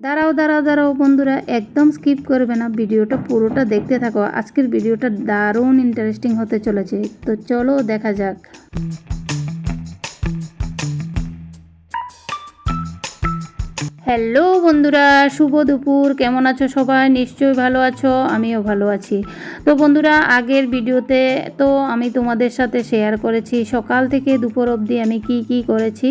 দাঁড়াও দাঁড়াও দাঁড়াও, বন্ধুরা, একদম স্কিপ করবে না ভিডিওটা, পুরোটা দেখতে থাকো। আজকের ভিডিওটা দারুণ ইন্টারেস্টিং হতে চলেছে। তো চলো দেখা যাক। হ্যালো বন্ধুরা, শুভ দুপুর। কেমন আছো সবাই? নিশ্চয়ই ভালো আছো, আমিও ভালো আছি। তো বন্ধুরা, আগের ভিডিওতে তো আমি তোমাদের সাথে শেয়ার করেছি, সকাল থেকে দুপুর অবধি আমি কি কি করেছি,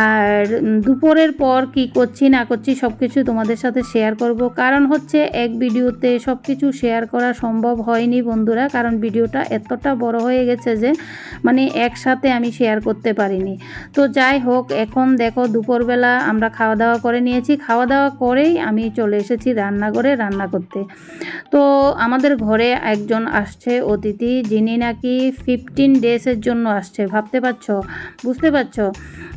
আর দুপুরের পর কি করছি, না করছি সব কিছু তোমাদের সাথে শেয়ার করব। কারণ হচ্ছে, এক ভিডিওতে সব কিছু শেয়ার করা সম্ভব হয়নি বন্ধুরা, কারণ ভিডিওটা এতটা বড় হয়ে গেছে যে মানে একসাথে আমি শেয়ার করতে পারিনি। তো যাই হোক, এখন দেখো দুপুরবেলা আমরা খাওয়া দাওয়া করে নিয়েছি। খাওয়া দাওয়া করেই আমি চলে এসেছি রান্নাঘরে রান্না করতে। তো আমাদের ঘরে একজন আসছে অতিথি, যিনি নাকি ফিফটিন ডেজের জন্য আসছে। ভাবতে পারছ? বুঝতে পারছ?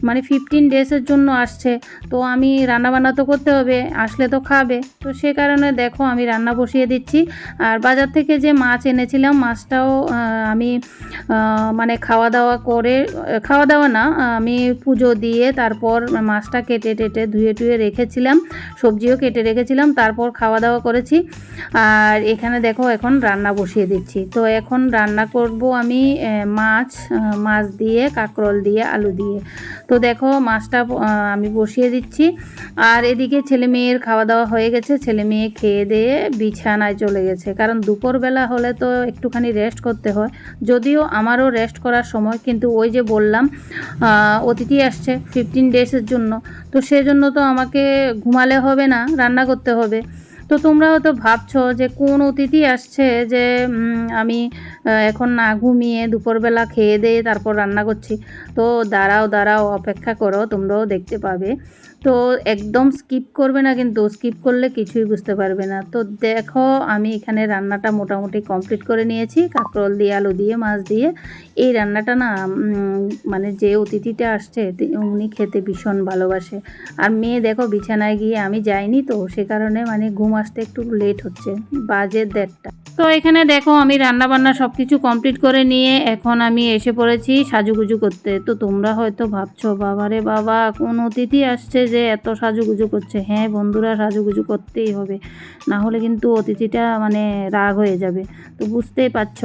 মানে ফিফটিন ডেজের জন্য আসছে। তো আমি রান্না বান্না তো করতে হবে, আসলে তো খাবে। তো সে কারণে দেখো আমি রান্না বসিয়ে দিচ্ছি। আর বাজার থেকে যে মাছ এনেছিলাম, মাছটাও আমি মানে খাওয়া দাওয়া করে খাওয়া দাওয়া না, আমি পুজো দিয়ে তারপর মাছটা কেটে টেটে ধুয়ে টুয়ে রেখেছিলাম, সবজিও কেটে রেখেছিলাম, তারপর খাওয়া দাওয়া করেছি। আর এখানে দেখো এখন রান্না বসিয়ে দিচ্ছি। তো এখন রান্না করব আমি মাছ মাছ দিয়ে, কাঁকরোল দিয়ে, আলু দিয়ে। তো দেখো মাছটা আমি বসিয়ে দিচ্ছি। আর এদিকে ছেলে মেয়ের খাওয়া দাওয়া হয়ে গেছে। ছেলে মেয়ে খেয়ে দিয়ে বিছানায় চলে গেছে। কারণ দুপুরবেলা হলে তো একটুখানি রেস্ট করতে হয়। যদিও আমারও রেস্ট করার সময়, কিন্তু ওই যে বললাম অতিথি আসছে ফিফটিন ডেজের জন্য। তো সেজন্য তো আমাকে ঘুমালে হবে না, রান্না করতে হবে। তো তোমরা হয়তো ভাবছ যে কোন অতিথি আসছে যে আমি এখন না ঘুমিয়ে দুপুরবেলা খেয়ে দিয়ে তারপর রান্না করছি। তো দাঁড়াও দাঁড়াও, অপেক্ষা করো, তোমরাও দেখতে পাবে। তো একদম স্কিপ করবে না, কিন্তু স্কিপ করলে কিছুই বুঝতে পারবে না। তো দেখো, আমি এখানে রান্নাটা মোটামুটি কমপ্লিট করে নিয়েছি। কাঁকরোল দিয়ে, আলু দিয়ে, মাছ দিয়ে। এই রান্নাটা না মানে যে অতিথিটা আসছে উনি খেতে ভীষণ ভালোবাসে। আর মেয়ে দেখো, বিছানায় গিয়ে আমি যাইনি তো, সে কারণে মানে ঘুম আসতে একটু লেট হচ্ছে, বাজে দেড়টা। তো এখানে দেখো, আমি রান্না বান্না সব কিছু কমপ্লিট করে নিয়ে এখন আমি এসে পড়েছি সাজুগুজু করতে। তো তোমরা হয়তো ভাবছ, বাবারে বাবা, কোন অতিথি আসছে যে এত সাজুগুজু করছে। হ্যাঁ বন্ধুরা সাজুগুজু করতেই হবে। না হলে কিন্তু অতিথিটা মানে রাগ হয়ে যাবে। তো বুঝতেই পারছ,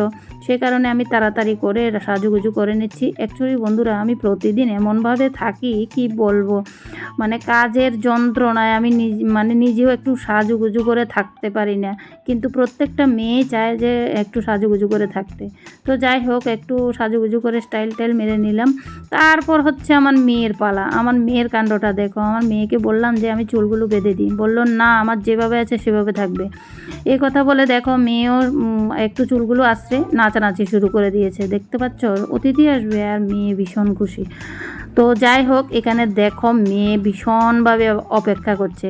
সে কারণে আমি তাড়াতাড়ি করে সাজুগুজু করে নিচ্ছি। অ্যাকচুয়ালি বন্ধুরা, আমি প্রতিদিন এমনভাবে থাকি, কি বলব? মানে কাজের যন্ত্রণায় আমি নিজ মানে নিজেও একটু সাজুগুজু করে থাকতে পারি না। কিন্তু প্রত্যেকটা মেয়ে চায় যে একটু সাজুগুজু করে থাকতে। তো যাই হোক, একটু সাজুগুজু করে স্টাইল টাইল মেরে নিলাম। তারপর হচ্ছে আমার মেয়ের পালা। আমার মেয়ের কাণ্ডটা দেখো। আমার মেয়েকে বললাম যে আমি চুলগুলো বেঁধে দিই। বলল, না, আমার যেভাবে আছে সেভাবে থাকবে। এই কথা বলে দেখো মেয়েও একটু চুলগুলো আসছে নাচানাচি শুরু করে দিয়েছে। দেখতে পাচ্ছ? অতিথি আসবে আর মেয়ে ভীষণ খুশি। তো যাই হোক, এখানে দেখো মেয়ে ভীষণভাবে অপেক্ষা করছে।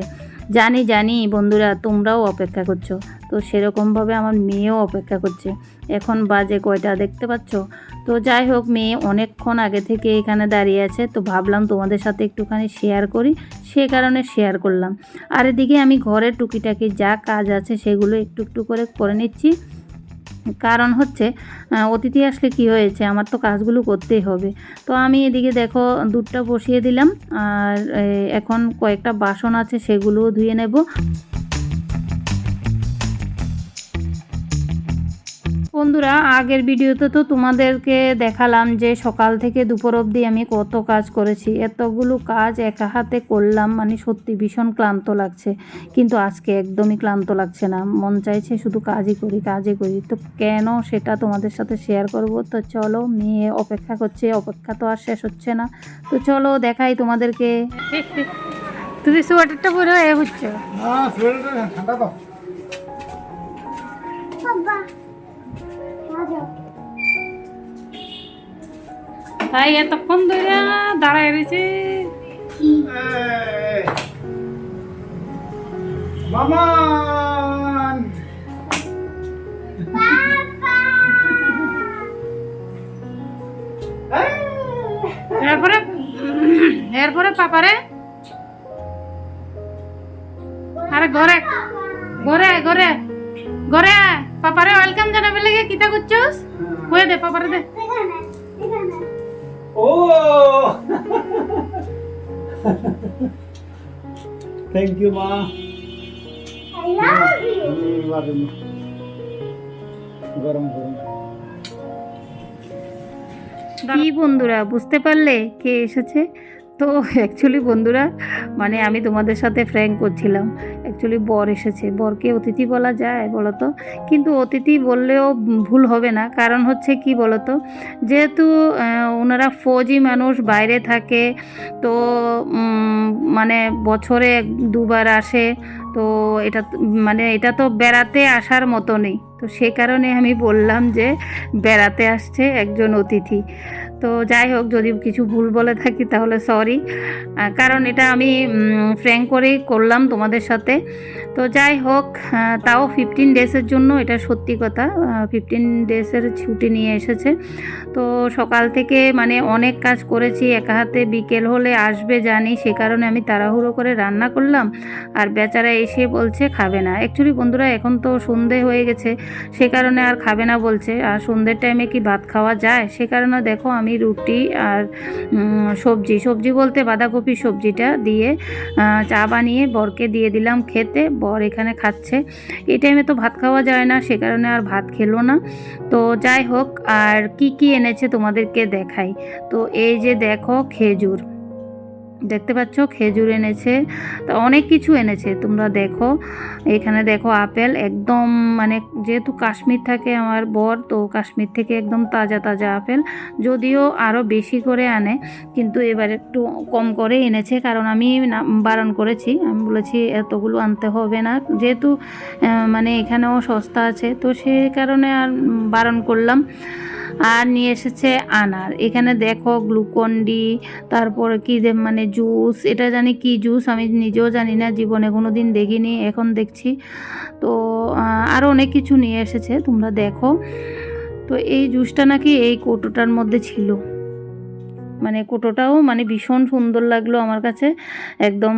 জানি জানি বন্ধুরা, তোমরাও অপেক্ষা করছ। তো সেরকমভাবে আমার মেয়েও অপেক্ষা করছে। এখন বাজে কয়টা দেখতে পাচ্ছ? তো যাই হোক, মেয়ে অনেকক্ষণ আগে থেকে এখানে দাঁড়িয়ে আছে। তো ভাবলাম তোমাদের সাথে একটুখানি শেয়ার করি। সে কারণে শেয়ার করলাম। আর এদিকে আমি ঘরের টুকিটাকি যা কাজ আছে সেগুলো একটু একটু করে করে নিচ্ছি। কারণ হচ্ছে অতিথি আসলে কি হয়েছে? আমার তো কাজগুলো করতেই হবে। তো আমি এদিকে দেখো, দুধটা বসিয়ে দিলাম। আর এখন কয়েকটা বাসন আছে, সেগুলোও ধুয়ে নেব। বন্ধুরা আগের ভিডিওতে তো তোমাদেরকে দেখালাম যে সকাল থেকে দুপুর অবধি আমি কত কাজ করেছি। এতগুলো কাজ একা হাতে করলাম মানে সত্যি ভীষণ ক্লান্ত লাগছে। কিন্তু আজকে একদমই ক্লান্ত লাগছে না। মন চাইছে শুধু কাজই করি কাজই করি। তো কেন সেটা তোমাদের সাথে শেয়ার করব? তো চলো মেয়ে অপেক্ষা করছে অপেক্ষা তো আর শেষ হচ্ছে না। তো চলো দেখাই তোমাদেরকে। তুমি সোয়েটারটা পরে হচ্ছে। ঠান্ডা তো। তাই এতক্ষণ ধরে দাঁড়ায় রয়েছে। মামান এরপরে? এরপরে পাপারে আরে ঘরে ঘরে ঘরে ঘরে। পাপারে ওয়েলকাম জানাবে লাগে কিতা করছস? হয়ে দে পাপারে দে। ও! থ্যাংক ইউ মা। গরম গরম। কি বন্ধুরা বুঝতে পারলে কে এসেছে? তো অ্যাকচুয়ালি বন্ধুরা মানে আমি তোমাদের সাথে ফ্র্যাঙ্ক করছিলাম। অ্যাকচুয়ালি বর এসেছে। বরকে অতিথি বলা যায় বলতো। কিন্তু অতিথি বললেও ভুল হবে না। কারণ হচ্ছে কি বলতো? যেহেতু ওনারা ফৌজি মানুষ, বাইরে থাকে, তো মানে বছরে দুবার আসে, তো এটা মানে এটা তো বেড়াতে আসার মতো নেই তো সে কারণে আমি বললাম যে, বেড়াতে আসছে একজন অতিথি। তো যাই হোক, যদি কিছু ভুল বলে থাকি তাহলে সরি কারণ এটা আমি ফ্র্যাঙ্ক করেই করলাম তোমাদের সাথে। তো যাই হোক তাও ফিফটিন ডেজের জন্য, এটা সত্যি কথা ফিফটিন ডেজের ছুটি নিয়ে এসেছে। তো সকাল থেকে মানে অনেক কাজ করেছি, একা হাতে বিকেল হলে আসবে জানি, সে কারণে আমি তাড়াহুড়ো করে রান্না করলাম। আর বেচারা এসে বলছে খাবে না। অ্যাকচুয়ালি বন্ধুরা, এখন তো সন্ধে হয়ে গেছে, সে কারণে আর খাবে না বলছে। আর সন্ধ্যের টাইমে কি ভাত খাওয়া যায়? সে কারণে দেখো আমি রুটি আর সবজি। সবজি বলতে বাঁধাকপি সবজিটা দিয়ে চা বানিয়ে বরকে দিয়ে দিলাম খেতে। বর এখানে খাচ্ছে। এই টাইমে তো ভাত খাওয়া যায় না, সে কারণে আর ভাত খেলো না। তো যাই হোক, আর কি কি এনেছে তোমাদেরকে দেখাই। তো এই যে দেখো খেজুর। দেখতে পাচ্ছ? খেজুর এনেছে। তো অনেক কিছু এনেছে। তোমরা দেখো। এখানে দেখো আপেল। একদম মানে যেহেতু কাশ্মীর থাকে আমার বর, তো কাশ্মীর থেকে একদম তাজা তাজা আপেল। যদিও আরও বেশি করে আনে, কিন্তু এবার একটু কম করে এনেছে। কারণ আমি বারণ করেছি। আমি বলেছি, এতগুলো আনতে হবে না। যেহেতু মানে এখানেও সস্তা আছে, তো সে কারণে আর বারণ করলাম। আর নিয়ে এসেছে আনার। এখানে দেখো গ্লুকন্ডি তারপরে কি মানে জুস, এটা জানি কি জুস? আমি নিজেও জানি না, জীবনে কোনো দিন দেখিনি, এখন দেখছি। তো আরও অনেক কিছু নিয়ে এসেছে, তোমরা দেখো। তো এই জুসটা নাকি এই কৌটোটার মধ্যে ছিল। মানে কোটোটাও মানে ভীষণ সুন্দর লাগল আমার কাছে। একদম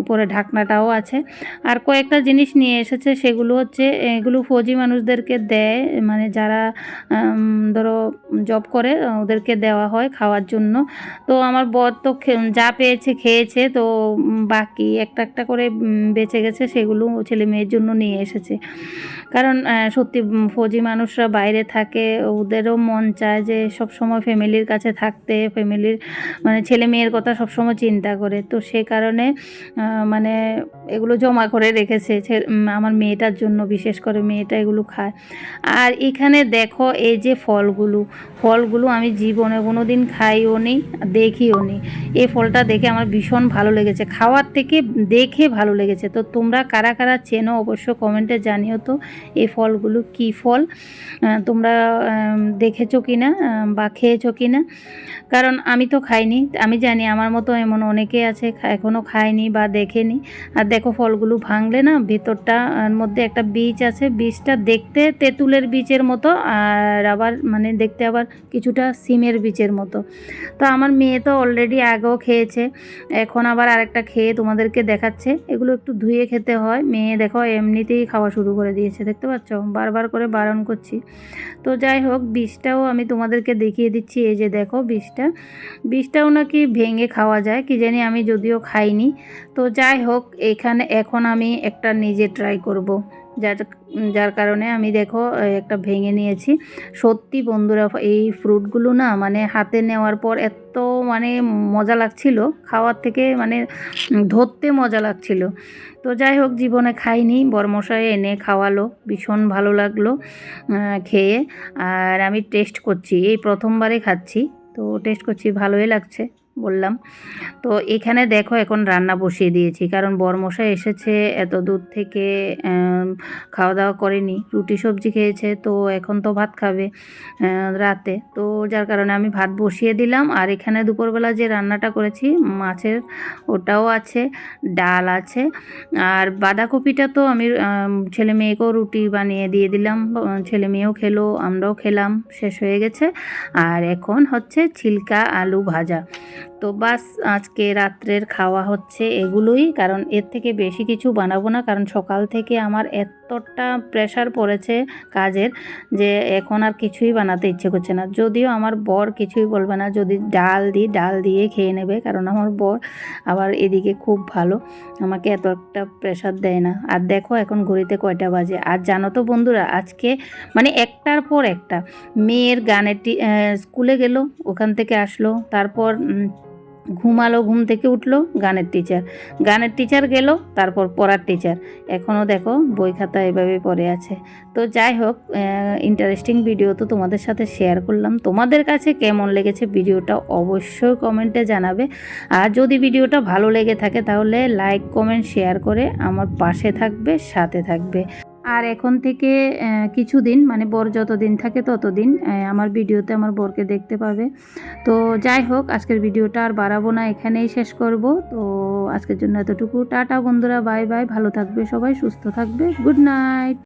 উপরে ঢাকনাটাও আছে। আর কয়েকটা জিনিস নিয়ে এসেছে, সেগুলো হচ্ছে, এগুলো ফৌজি মানুষদেরকে দেয় মানে যারা ধরো জব করে, ওদেরকে দেওয়া হয় খাওয়ার জন্য। তো আমার বর তো যা পেয়েছে খেয়েছে, তো বাকি একটা একটা করে বেঁচে গেছে, সেগুলো ছেলে মেয়ের জন্য নিয়ে এসেছে। কারণ সত্যি ফৌজি মানুষরা বাইরে থাকে, ওদেরও মন চায় যে সব সময় ফ্যামিলির কাছে থাকতে ফ্যামিলির মানে ছেলে মেয়ের কথা সবসময় চিন্তা করে। তো সে কারণে মানে এগুলো জমা করে রেখেছে। আমার মেয়েটার জন্য, বিশেষ করে মেয়েটা এগুলো খায়। আর এখানে দেখো, এই যে ফলগুলো ফলগুলো আমি জীবনে কোনো দিন খাইও নি, দেখিও নি। এই ফলটা দেখে আমার ভীষণ ভালো লেগেছে। খাওয়ার থেকে দেখে ভালো লেগেছে। তো তোমরা কারা কারা চেনো, অবশ্য কমেন্টে জানিও তো, এই ফলগুলো কি ফল? তোমরা দেখেছ কি না বা খেয়েছো কি না কারণ আমি তো খাইনি। আমি জানি আমার মতো এমন অনেকে আছে, খা- এখনও খায়নি বা দেখেনি। আর দেখো ফলগুলো ভাঙলে না ভেতরটা মধ্যে একটা বীজ আছে, বীজটা দেখতে তেঁতুলের বীজের মতো আর আবার মানে দেখতে আবার কিছুটা সিমের বীজের মতো। তো আমার মেয়ে তো অলরেডি আগেও খেয়েছে। এখন আবার আরেকটা খেয়ে তোমাদেরকে দেখাচ্ছে। এগুলো একটু ধুয়ে খেতে হয়। মেয়ে দেখো এমনিতেই খাওয়া শুরু করে দিয়েছে, দেখতে পাচ্ছ? বারবার করে বারণ করছি। তো যাই হোক, বীজটাও আমি তোমাদেরকে দেখিয়ে দিচ্ছি। এই যে দেখো বীজটা। বীজটাও নাকি ভেঙে খাওয়া যায়, কি জানি আমি যদিও খাইনি। তো যাই হোক, এখানে এখন আমি একটা নিজে ট্রাই করব। যার যার কারণে আমি দেখো একটা ভেঙে নিয়েছি। সত্যি বন্ধুরা, এই ফ্রুটগুলো না মানে হাতে নেওয়ার পর এত মানে মজা লাগছিল, খাওয়ার থেকে মানে ধরতে মজা লাগছিল। তো যাই হোক, জীবনে খাইনি, বরমশাই এনে খাওয়ালো, ভীষণ ভালো লাগল খেয়ে। আর আমি টেস্ট করছি, এই প্রথমবারে খাচ্ছি। তো টেস্ট করছি ভালোই লাগছে। বললাম। তো এখানে দেখো এখন রান্না বসিয়ে দিয়েছি, কারণ বরমশাই এসেছে, এত দূর থেকে খাওয়া দাওয়া করেনি, রুটি সবজি খেয়েছে, তো এখন তো ভাত খাবে রাতে। তো যার কারণে আমি ভাত বসিয়ে দিলাম, আর এখানে দুপুরবেলা যে রান্নাটা করেছি, মাছের ওটাও আছে, ডাল আছে, আর বাঁধাকপিটা তো আমি ছেলে মেয়েকেও রুটি বানিয়ে দিয়ে দিলাম, ছেলে মেয়েও খেলো, আমরাও খেলাম, শেষ হয়ে গেছে। আর এখন হচ্ছে ছিলকা আলু ভাজা। তো বাস আজকে রাত্রের খাওয়া হচ্ছে এগুলোই, কারণ এর থেকে বেশি কিছু বানাবো না, কারণ সকাল থেকে আমার এতটা প্রেশার পড়েছে কাজের যে এখন আর কিছুই বানাতে ইচ্ছে করছে না। যদিও আমার বর কিছুই বলবে না, যদি ডাল দিই, ডাল দিয়ে খেয়ে নেবে, কারণ আমার বর আবার এদিকে খুব ভালো, আমাকে এত একটা প্রেশার দেয় না। আর দেখো এখন ঘড়িতে কয়টা বাজে। আর জানো তো বন্ধুরা, আজকে মানে একটার পর একটা, মেয়ের গানের স্কুলে গেল, ওখান থেকে আসলো, তারপর ঘুমালো, ঘুম থেকে উঠল গানের টিচার গানের টিচার গেল, তারপর পড়ার টিচার এখনও দেখো বই খাতা এভাবে পড়ে আছে। তো যাই হোক ইন্টারেস্টিং ভিডিও তো তোমাদের সাথে শেয়ার করলাম। তোমাদের কাছে কেমন লেগেছে ভিডিওটা অবশ্যই কমেন্টে জানাবে। আর যদি ভিডিওটা ভালো লেগে থাকে, তাহলে লাইক কমেন্ট শেয়ার করে আমার পাশে থাকবে, সাথে থাকবে। আর এখন থেকে কিছু কিছুদিন মানে বর যতদিন থাকে ততদিন দিন আমার ভিডিওতে আমার বরকে দেখতে পাবে। তো যাই হোক, আজকের ভিডিওটা আর বাড়াবো না, এখানেই শেষ করব। তো আজকের জন্য এতটুকু। টাটা বন্ধুরা, বাই বাই, ভালো থাকবে সবাই, সুস্থ থাকবে। Good night.